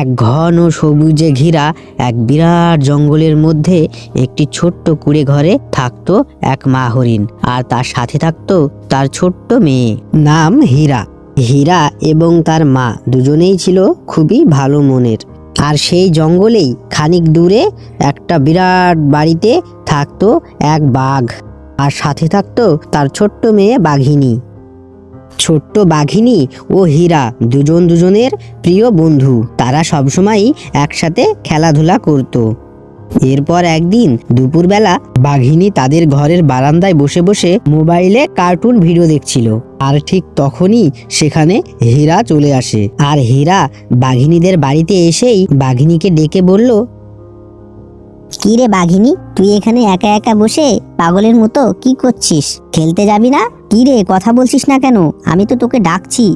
এক ঘন সবুজে ঘেরা এক বিরাট জঙ্গলের মধ্যে একটি ছোট্ট কুড়ে ঘরে থাকতো এক মা হরিণ আর তার সাথে থাকতো তার ছোট্ট মেয়ে। নাম হীরা। হীরা এবং তার মা দুজনেই ছিল খুবই ভালো মনের। আর সেই জঙ্গলেই খানিক দূরে একটা বিরাট বাড়িতে থাকতো এক বাঘ। আর সাথে থাকতো তার ছোট্ট মেয়ে বাঘিনী। ছোট্ট বাঘিনী ও হীরা দুজন দুজনের প্রিয় বন্ধু। তারা সবসময়ই একসাথে খেলাধুলা করত। এরপর একদিন দুপুরবেলা বাঘিনী তাদের ঘরের বারান্দায় বসে বসে মোবাইলে কার্টুন ভিডিও দেখছিল। আর ঠিক তখনই সেখানে হীরা চলে আসে। আর হীরা বাঘিনীদের বাড়িতে এসেই বাঘিনীকে ডেকে বলল, কি রে বাঘিনী, তুই এখানে একা একা বসে পাগলের মতো কি করছিস? খেলতে যাবি না? কি রে কথা বলছিস না কেন? আমি তো তোকে ডাকছি।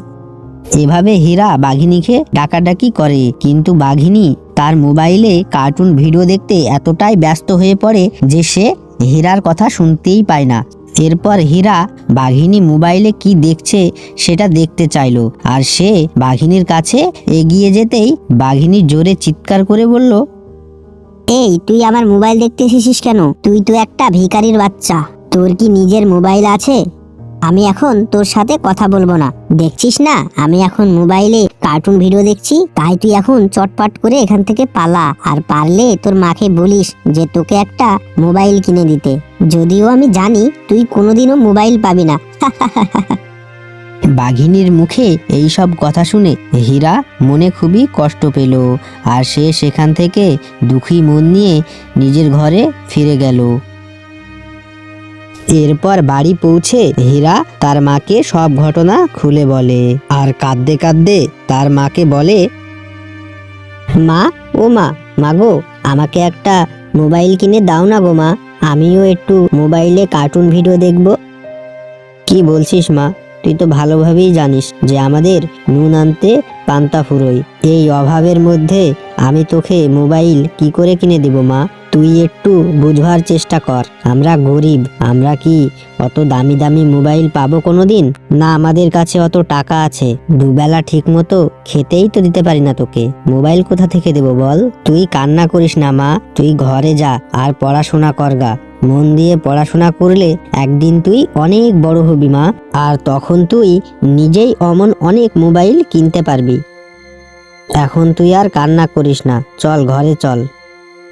এভাবে হীরা বাঘিনীকে ডাকাডাকি করে কিন্তু বাঘিনী তার মোবাইলে কার্টুন ভিডিও দেখতে এতটাই ব্যস্ত হয়ে পড়ে যে সে হীরার কথা শুনতেই পায় না। এরপর হীরা বাঘিনী মোবাইলে কি দেখছে সেটা দেখতে চাইলো আর সে বাঘিনীর কাছে এগিয়ে যেতেই বাঘিনী জোরে চিৎকার করে বলল এই তুই আমার মোবাইল দেখতে এসেছিস কেন? তুই তো একটা ভিখারির বাচ্চা। তোর কি নিজের মোবাইল আছে? আমি এখন তোর সাথে কথা বলব না। দেখছিস না? আমি এখন মোবাইলে কার্টুন ভিডিও দেখছি, তাই তুই এখন চটপট করে এখান থেকে পালা। আর পারলে তোর মাকে বলিস যে তোকে একটা মোবাইল কিনে দিতে। যদিও আমি জানি তুই কোনোদিনও মোবাইল পাবি না। বাঘিনীর মুখে এই সব কথা শুনে হীরা মনে খুবই কষ্ট পেল, আর সে সেখান থেকে দুঃখী মন নিয়ে নিজের ঘরে ফিরে গেল। এরপর বাড়ি পৌঁছে হীরা তার মাকে সব ঘটনা খুলে বলে। আর কাঁদতে কাঁদতে তার মাকে বলে, মা, ও মা মাগো আমাকে একটা মোবাইল কিনে দাও না গো মা, আমিও একটু মোবাইলে কার্টুন ভিডিও দেখব। কি বলছিস মা, তুই তো ভালোভাবেই জানিস যে আমাদের নুন আনতে পান্তা ফুরোই এই অভাবের মধ্যে আমি তোকে মোবাইল কি করে কিনে দেব মা? তুই একটু বুঝবার চেষ্টা কর। আমরা গরিব, আমরা কি অত দামি দামি মোবাইল পাবো কোনোদিন? না আমাদের কাছে অত টাকা আছে। দুবেলা ঠিক মতো খেতেই তো দিতে পারি না তোকে। মোবাইল কোথা থেকে দেবো বল? তুই কান্না করিস না মা। তুই ঘরে যা আর পড়াশোনা করগা মন দিয়ে পড়াশোনা করলে একদিন তুই অনেক বড় হবি মা। আর তখন তুই নিজেই অমন অনেক মোবাইল কিনতে পারবি। এখন তুই আর কান্না করিস না। চল ঘরে চল।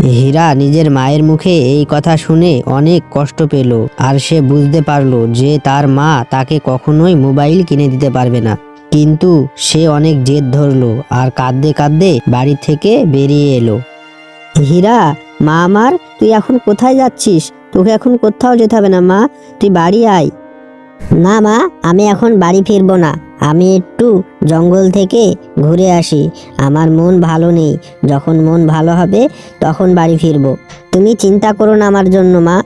হীরা নিজের মায়ের মুখে এই কথা শুনে অনেক কষ্ট পেল। আর সে বুঝতে পারল যে তার মা তাকে কখনোই মোবাইল কিনে দিতে পারবে না। কিন্তু সে অনেক জেদ ধরলো আর কাঁদতে কাঁদতে বাড়ি থেকে বেরিয়ে এলো। হীরা, মা আমার, তুই এখন কোথায় যাচ্ছিস? তোকে এখন কোথাও যেতে হবে না, মা। তুই বাড়ি আয়। না মা, আমি এখন বাড়ি ফিরবো না। আমি একটু জঙ্গল থেকে ঘুরে আসি। আমার মন ভালো নেই। যখন মন ভালো হবে, তখন বাড়ি ফিরবো। তুমি চিন্তা করো না আমার জন্য, মা।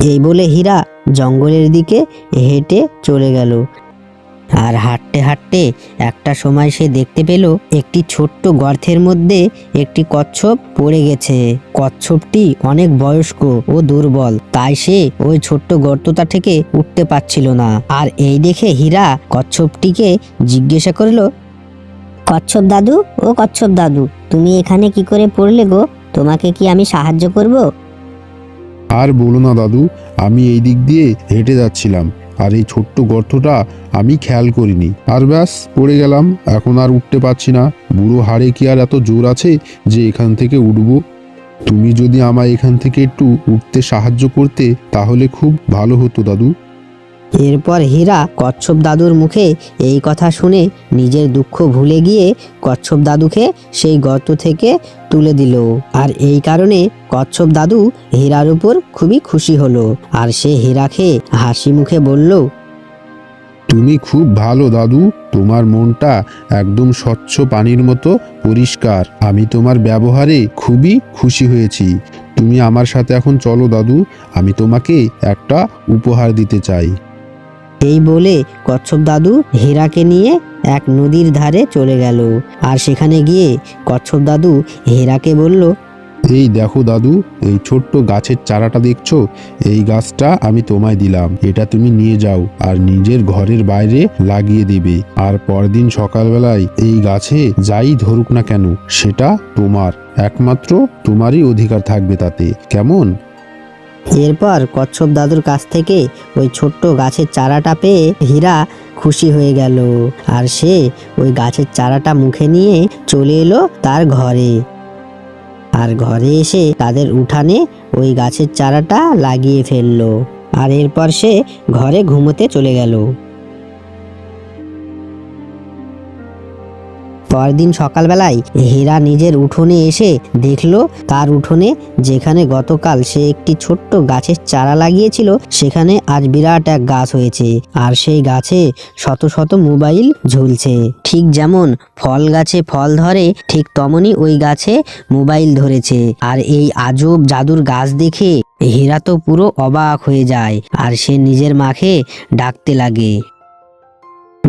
এই বলে হীরা জঙ্গলের দিকে হেঁটে চলে গেল। আর হাঁটতে হাঁটতে একটা সময় সে দেখতে পেল একটি ছোট্ট গর্তের মধ্যে একটি কচ্ছপ পড়ে গেছে। কচ্ছপটি অনেক বয়স্ক ও দুর্বল, তাই সে ওই ছোট্ট গর্তটা থেকে উঠতে পারছিল না। আর এই দেখে হীরা কচ্ছপটিকে জিজ্ঞাসা করল, কচ্ছপ দাদু, ও কচ্ছপ দাদু, তুমি এখানে কি করে পড়লে গো? তোমাকে কি আমি সাহায্য করব? আর বলো না দাদু, আমি এই দিক দিয়ে হেঁটে যাচ্ছিলাম। আর এই ছোট্ট গর্তটা আমি খেয়াল করিনি। আর ব্যাস, পড়ে গেলাম। এখন আর উঠতে পারছি না। বুড়ো হাড়ে কি আর এত জোর আছে যে এখান থেকে উঠবো? তুমি যদি আমায় এখান থেকে একটু উঠতে সাহায্য করতে, তাহলে খুব ভালো হতো, দাদু। এরপর হীরা কচ্ছপ দাদুর মুখে এই কথা শুনে নিজের দুঃখ ভুলে গিয়ে কচ্ছপ দাদুকে সেই গর্ত থেকে তুলে দিল। আর এই কারণে কচ্ছপ দাদু হীরার উপর খুবই খুশি হলো। আর সে হীরাকে হাসি মুখে বলল, তুমি খুব ভালো দাদু। তোমার মনটা একদম স্বচ্ছ পানির মতো পরিষ্কার। আমি তোমার ব্যবহারে খুবই খুশি হয়েছি। তুমি আমার সাথে এখন চলো দাদু। আমি তোমাকে একটা উপহার দিতে চাই। এই বলে কচ্ছপ দাদু হীরাকে নিয়ে এক নদীর ধারে চলে গেল। আর সেখানে গিয়ে কচ্ছপ দাদু হীরাকে বলল, এই দেখো দাদু, এই ছোট্ট গাছের চারাটা দেখছ? এই গাছটা আমি তোমায় দিলাম। এটা তুমি নিয়ে যাও আর নিজের ঘরের বাইরে লাগিয়ে দেবে। আর পরদিন সকালবেলায় এই গাছে যাই ধরুক না কেন, সেটা তোমার। একমাত্র তোমারই অধিকার থাকবে তাতে। কেমন? এরপর কচ্ছপ দাদুর কাছ থেকে ওই ছোট্ট গাছের চারাটা পেয়ে হীরা খুশি হয়ে গেল। আর সে ওই গাছের চারাটা মুখে নিয়ে চলে এলো তার ঘরে। আর ঘরে এসে তাদের উঠানে ওই গাছের চারাটা লাগিয়ে ফেলল। আর এরপর সে ঘরে ঘুমোতে চলে গেল। পরদিন সকালবেলায় হীরা নিজের উঠোনে এসে দেখল, তার উঠোনে যেখানে গতকাল সে একটি ছোট্ট গাছের চারা লাগিয়েছিল, সেখানে আজ বিরাট এক গাছ হয়েছে। আর সেই গাছে শত শত মোবাইল ঝুলছে। ঠিক যেমন ফল গাছে ফল ধরে, ঠিক তেমনই ওই গাছে মোবাইল ধরেছে। আর এই আজব জাদুর গাছ দেখে হীরা তো পুরো অবাক হয়ে যায়, আর সে নিজের মাকে ডাকতে লাগে।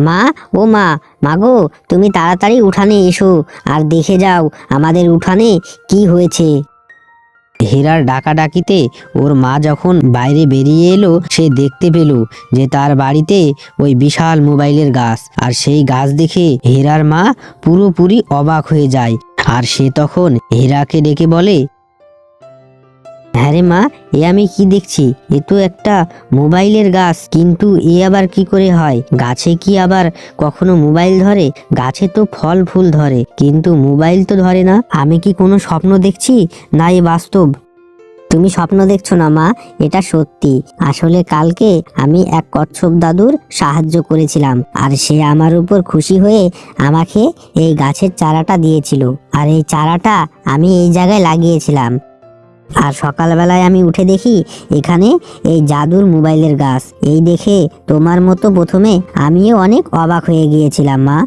মা ও মা মাগো তুমি তাড়াতাড়ি উঠানে এসো আর দেখে যাও আমাদের উঠানে কি হয়েছে। হীরার ডাকাডাকিতে ওর মা যখন বাইরে বেরিয়ে এলো, সে দেখতে পেল যে তার বাড়িতে ওই বিশাল মোবাইলের গাছ। আর সেই গাছ দেখে হেরার মা পুরোপুরি অবাক হয়ে যায়। আর সে তখন হেরাকে ডেকে বলে হ্যাঁ রে মা, এ আমি কি দেখছি? এ তো একটা মোবাইলের গাছ, কিন্তু এ আবার কি করে হয়? গাছে কি আবার কখনো মোবাইল ধরে? গাছে তো ফল ফুল ধরে, কিন্তু মোবাইল তো ধরে না। আমি কি কোনো স্বপ্ন দেখছি? না, এ বাস্তব। তুমি স্বপ্ন দেখছ না, মা, এটা সত্যি। আসলে কালকে আমি এক কচ্ছপ দাদুর সাহায্য করেছিলাম, আর সে আমার উপর খুশি হয়ে আমাকে এই গাছের চারাটা দিয়েছিল। আর এই চারাটা আমি এই জায়গায় লাগিয়েছিলাম। আর সকালবেলায় আমি উঠে দেখি এখানে এই জাদুর মোবাইলের গাছ। এই দেখে তোমার মতো প্রথমে আমিও অনেক অবাক হয়ে গিয়েছিলাম, মা।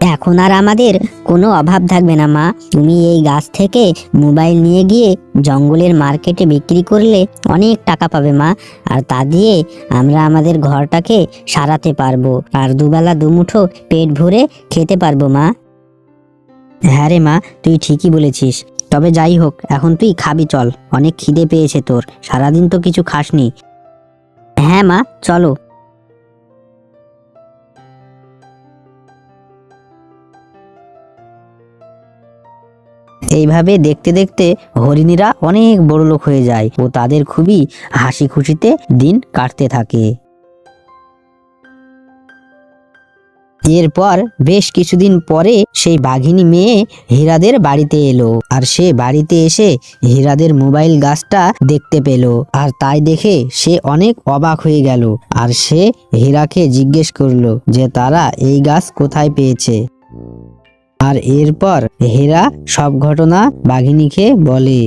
এখন আর আমাদের কোনো অভাব থাকবে না, মা। তুমি এই গাছ থেকে মোবাইল নিয়ে গিয়ে জঙ্গলের মার্কেটে বিক্রি করলে অনেক টাকা পাবে, মা। আর তা দিয়ে আমরা আমাদের ঘরটাকে সারাতে পারব। আর দুবেলা দুমুঠো পেট ভরে খেতে পারব, মা। হ্যাঁ রে, মা, তুই ঠিকই বলেছিস। তবে যাই হোক, এখন তুই খাবি, চল। অনেক খিদে পেয়েছে তোর। সারাদিন তো কিছু খাসনি। হ্যাঁ মা, চলো। এইভাবে দেখতে দেখতে হরিণীরা অনেক বড় লোক হয়ে যায় ও তাদের খুবই হাসি খুশিতে দিন কাটতে থাকে। এরপর বেশ কিছুদিন পরে সেই বাঘিনী মেয়ে হীরাদের বাড়িতে এলো আর সে বাড়িতে এসে হীরাদের মোবাইল গাছটা দেখতে পেল আর তাই দেখে সে অনেক অবাক হয়ে গেল আর সে হীরাকে জিজ্ঞেস করল যে তারা এই গাছ কোথায় পেয়েছে। আর এরপর হীরা সব ঘটনা বাঘিনীকে বলে।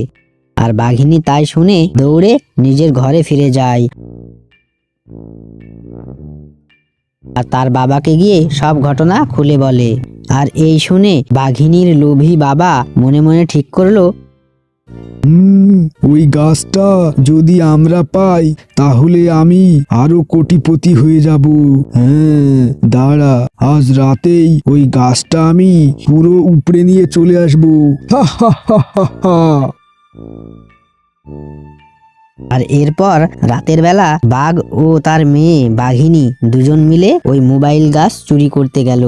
আর বাঘিনী তাই শুনে দৌড়ে নিজের ঘরে ফিরে যায়। আর তার বাবাকে গিয়ে সব ঘটনা খুলে বলে। আর এই শুনে বাঘিনীর লোভী বাবা মনে মনে ঠিক করল ওই গাছটা যদি আমরা পাই, তাহলে আমি আরও কোটিপতি হয়ে যাব। হ্যাঁ দাঁড়া, আজ রাতেই ওই গাছটা আমি পুরো উপড়ে নিয়ে চলে আসব। হা হা হা হা। আর এরপর রাতের বেলা বাঘ ও তার মেয়ে বাঘিনী দুজন মিলে ওই মোবাইল গাছ চুরি করতে গেল।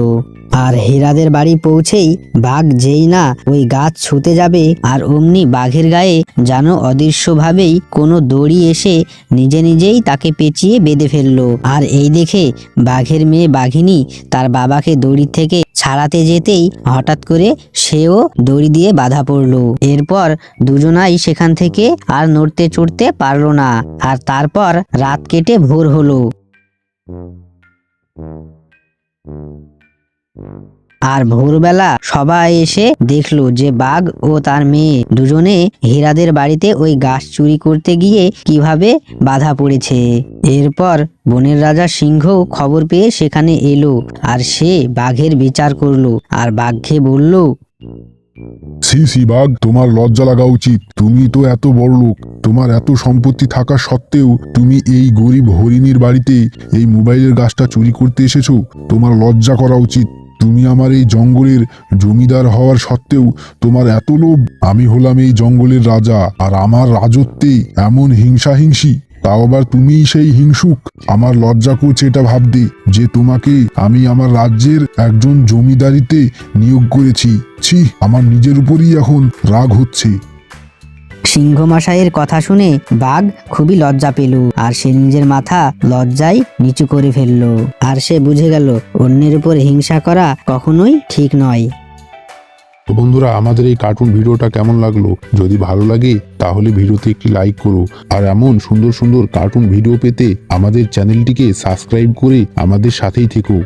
আর হীরাদের বাড়ি পৌঁছেই বাঘ যেই না ওই গাছ ছুতে যাবে আর অমনি বাঘের গায়ে যেন অদৃশ্যভাবেই কোনো দড়ি এসে নিজে নিজেই তাকে পেঁচিয়ে বেঁধে ফেলল। আর এই দেখে বাঘের মেয়ে বাঘিনী তার বাবাকে দড়ি থেকে ছাড়াতে যেতেই হঠাৎ করে সেও দড়ি দিয়ে বাধা পড়ল। এরপর দুজনাই সেখান থেকে আর নড়তে চড়তে পারল না। আর তারপর রাত কেটে ভোর হলো। আর ভোরবেলা সবাই এসে দেখল যে বাঘ ও তার মেয়ে দুজনে হীরাদের বাড়িতে ওই গাছ চুরি করতে গিয়ে কীভাবে বাধা পড়েছে। এরপর বনের রাজা সিংহ খবর পেয়ে সেখানে এলো আর সে বাঘের বিচার করল আর বাঘকে বলল সি সি বাঘ, তোমার লজ্জা লাগা উচিত। তুমি তো এত বড় লোক। তোমার এত সম্পত্তি থাকা সত্ত্বেও তুমি এই গরিব হরিণীর বাড়িতে এই মোবাইলের গাছটা চুরি করতে এসেছ। তোমার লজ্জা করা উচিত। তুমি আমার এই জঙ্গলের জমিদার হওয়ার সত্ত্বেও তোমার এত লোভ। আমি হলাম এই জঙ্গলের রাজা, আর আমার রাজত্বে এমন হিংসাহিংসি। তাও আবার তুমিই সেই হিংসুক। আমার লজ্জা করছে এটা ভাবতে যে তোমাকে আমি আমার রাজ্যের একজন জমিদারিতে নিয়োগ করেছি। ছি, আমার নিজের উপরই এখন রাগ হচ্ছে। সিংহ মশাইয়ের কথা শুনে বাঘ খুবই লজ্জা পেল, আর সে নিজের মাথা লজ্জায় নিচু করে ফেলল। আর সে বুঝে গেল, অন্যের উপর হিংসা করা কখনোই ঠিক নয়। তো বন্ধুরা, আমাদের এই কার্টুন ভিডিওটা কেমন লাগল? যদি ভালো লাগে, তাহলে ভিডিওতে একটি লাইক করো। আর এমন সুন্দর সুন্দর কার্টুন ভিডিও পেতে আমাদের চ্যানেলটিকে সাবস্ক্রাইব করে আমাদের সাথেই থেকো।